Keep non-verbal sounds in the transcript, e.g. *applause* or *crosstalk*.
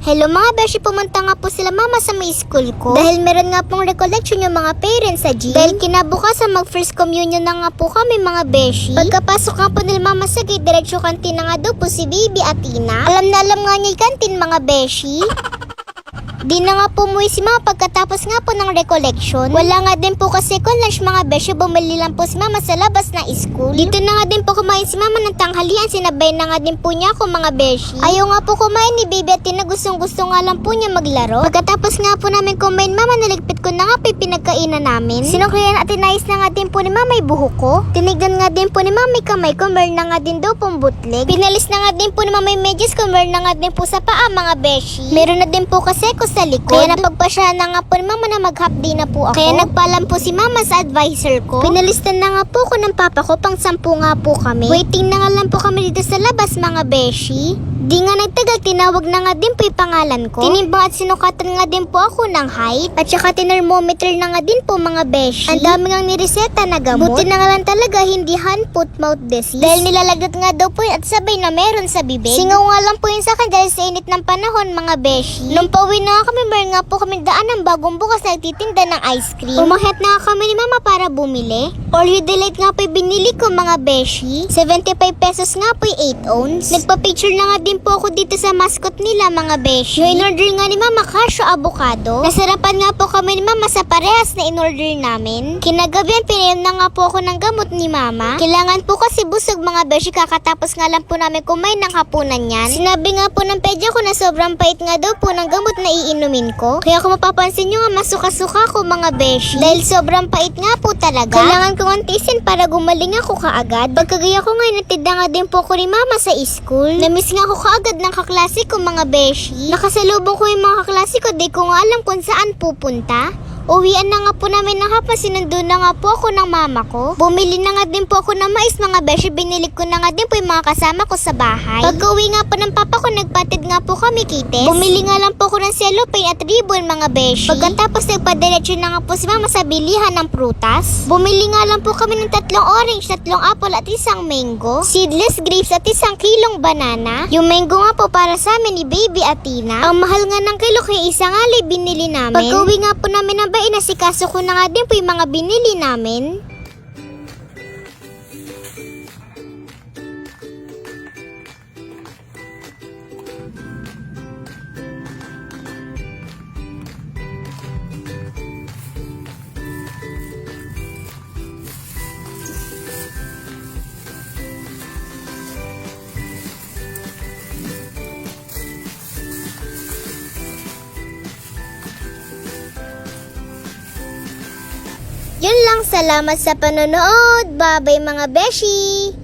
Hello mga beshi, pumunta nga po sila mama sa may school ko. Dahil meron nga pong recollection yung mga parents sa gym. Dahil kinabukasan mag first communion na nga po kami mga beshi. Pagkapasok nga po nila mama sa gate, diretso kantin na nga daw po si Baby at Tina. Alam na alam nga niya yung kantin mga beshi. *laughs* Di na nga po umuwi si mama pagkatapos nga po ng recollection. Wala nga din po kasi kung lunch mga besyo, bumili lang po si mama sa labas na school. Dito na nga din po kumain si mama ng tanghalian, sinabay na nga din po niya ako mga beshi. Ayaw nga po kumain ni baby at tina gustong gusto nga lang po niya maglaro. Pagkatapos nga po namin kumain mama, naligpit ko na nga po pinagkainan namin. Sinuklian at tinayos na nga din po ni mama yung buhok ko. Tinignan nga din po ni mama yung kamay ko, meron na nga din daw pong bootleg. Pinalis na nga din po ni mama yung medyas ko, meron na nga din po sa paa mga beshi. Meron na din po kasi ko sa likod. Kaya napagpasya na nga po ni mama na mag-half day na po ako. Kaya nagpalam po si mama sa advisor ko. Pinalistan na nga po ko ng papa ko, pang sampu nga po kami. Waiting na nga lang po kami dito sa labas mga beshi. Di nga nagtagal, tinawag na nga din po yung pangalan ko. Tinimbang at sinukatan nga din po ako ng height. At saka tinermometer na nga din po mga beshi. Ang dami nga nireseta na gamot. Buti na nga lang talaga hindi hand, foot, mouth disease. Dahil nilalagnat nga daw po yun at sabay na meron sa bibig. Singaw nga lang po yun sa akin dahil sa init ng panahon mga beshi. Nung pauwi na meron nga po kami daan ng bagong bukas na nagtitinda ng ice cream. Umahyat na kami ni mama para bumili. Oreo Delight nga po binili ko mga beshi. 75 pesos nga po yung 8 ounce. Nagpa-picture na nga din po ako dito sa mascot nila mga beshi. Yung in-order nga ni mama cashew avocado. Nasarapan nga po kami ni mama sa parehas na in-order namin. Kinagabihan pinayam na nga po ako ng gamot ni mama. Kailangan po kasi busog mga beshi kakatapos nga lang po namin kumain ng hapunan yan. Sinabi nga po ng pedya ko na sobrang pait nga daw po ng gamot na iinumin ko. Kaya kung mapapansin nyo nga masuka-suka ko mga beshi. Dahil sobrang pait nga po talaga. Kailangan kong antisin para gumaling ako kaagad. Pagkagaya ko ngayon natid na nga din po ko ni mama sa school. Namiss nga ako kaagad ng kaklase ko mga beshi. Nakasalubong ko yung mga kaklase ko di ko nga alam kung saan pupunta. Uwian na nga po namin ng hapon, sinundo na nga po ako ng mama ko. Bumili na nga din po ako ng mais mga beshi, binili ko na nga din po yung mga kasama ko sa bahay. Pag uwi nga po ng papa ko, nagpatid nga po kami kites. Bumili nga lang po ako ng cellophane at ribbon mga beshi. Pagkatapos nagpadiretso na nga po si mama sa bilihan ng prutas. Bumili nga lang po kami ng tatlong orange, tatlong apple at isang mango. Seedless grapes at isang kilong banana. Yung mango nga po para sa amin ni baby at Tina. Ang mahal nga ng kilo kaya isang alay binili namin. Pag uwi nga po namin ng bahay, nasikaso ko na nga din po yung mga binili namin. Yun lang, salamat sa panonood. Bye-bye mga beshi!